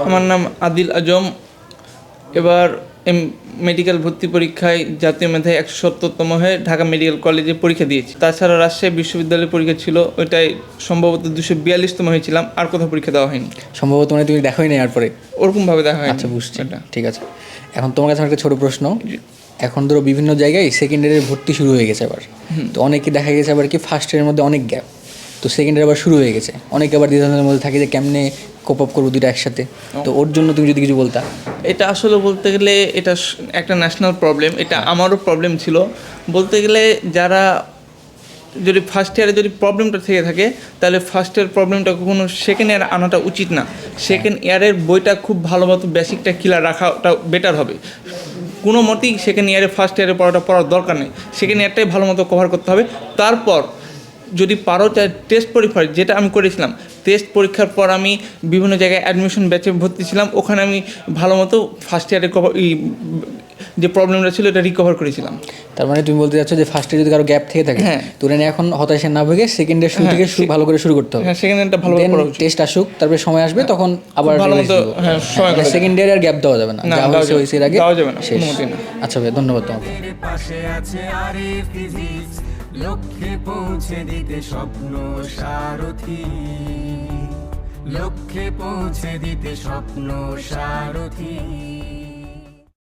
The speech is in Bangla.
আমার নাম আদিল আজম। এবার এম মেডিকেল ভর্তি পরীক্ষায় জাতীয় মেধায় একশো সত্তরতম হয়ে ঢাকা মেডিকেল কলেজে পরীক্ষা দিয়েছি। তাছাড়া রাজশাহী বিশ্ববিদ্যালয়ের পরীক্ষা ছিল ওইটাই সম্ভবত দুশো বিয়াল্লিশতম হয়েছিলাম আর কোথাও পরীক্ষা দেওয়া হয়নি। সম্ভবত মানে তুমি দেখোই নাই আর পরে ওরকমভাবে দেখা হয়নি। আচ্ছা বুঝছি। ঠিক আছে। এখন তোমার কাছে আমার একটা ছোট প্রশ্ন। এখন ধরো বিভিন্ন জায়গায় সেকেন্ড ইয়ারের ভর্তি শুরু হয়ে গেছে আবার তো অনেকে দেখা গেছে আবার কি ফার্স্ট ইয়ারের মধ্যে অনেক গ্যাপ তো সেকেন্ড ইয়ার আবার শুরু হয়ে গেছে। অনেকে আবার দ্বিধাদ্বন্দ্বের মধ্যে থাকে যে কেমনে কোপ আপ করব দুটো একসাথে। তো ওর জন্য তুমি যদি কিছু বলতা। এটা আসলে বলতে গেলে এটা একটা ন্যাশনাল প্রবলেম এটা আমারও প্রবলেম ছিল। বলতে গেলে যারা যদি ফার্স্ট ইয়ারে যদি প্রবলেমটা থেকে থাকে তাহলে ফার্স্ট ইয়ার প্রবলেমটা কখনো সেকেন্ড ইয়ারে আনাটা উচিত না। সেকেন্ড ইয়ারের বইটা খুব ভালো মতো বেসিকটা ক্লিয়ার রাখাটা বেটার হবে। কোনো মতেই সেকেন্ড ইয়ারে ফার্স্ট ইয়ারে পড়াটা পড়ার দরকার নেই। সেকেন্ড ইয়ারটাই ভালো মতো কভার করতে হবে। তারপর যদি পারো টেস্ট পরীক্ষা যেটা আমি করেছিলাম। টেস্ট পরীক্ষার পর আমি বিভিন্ন জায়গায় অ্যাডমিশন ব্যাচে ভর্তি ছিলাম ওখানে আমি ভালো মতো ফার্স্ট ইয়ারে কভার যে প্রবলেমটা ছিল এটা রিকভার করেছিলাম। তার মানে তুমি বলতে চাচ্ছ যে ফার্স্ট ইয়ার যদি কারও গ্যাপ থেকে থাকে হ্যাঁ। তো নিয়ে এখন হতাশা না ভেগে সেকেন্ড ইয়ার শুরু থেকে শুরু- ভালো করে শুরু করতে হবে। হ্যাঁ সেকেন্ড ইয়ারটা ভালো করে টেস্ট আসুক তারপরে সময় আসবে তখন আবার ভালো মতো, হ্যাঁ, সময় করে সেকেন্ড ইয়ার আর গ্যাপ দেওয়া যাবে না। যা হয়েছে হয়েছে এর আগে দেওয়া যাবে না। আচ্ছা ভাই ধন্যবাদ তোমাকে। পাশে আছে আরিফ ফিজিক্স লক্ষ্যে পৌঁছে দিতে স্বপ্ন সারথি। লক্ষ্যে পৌঁছে দিতে স্বপ্ন সারথি।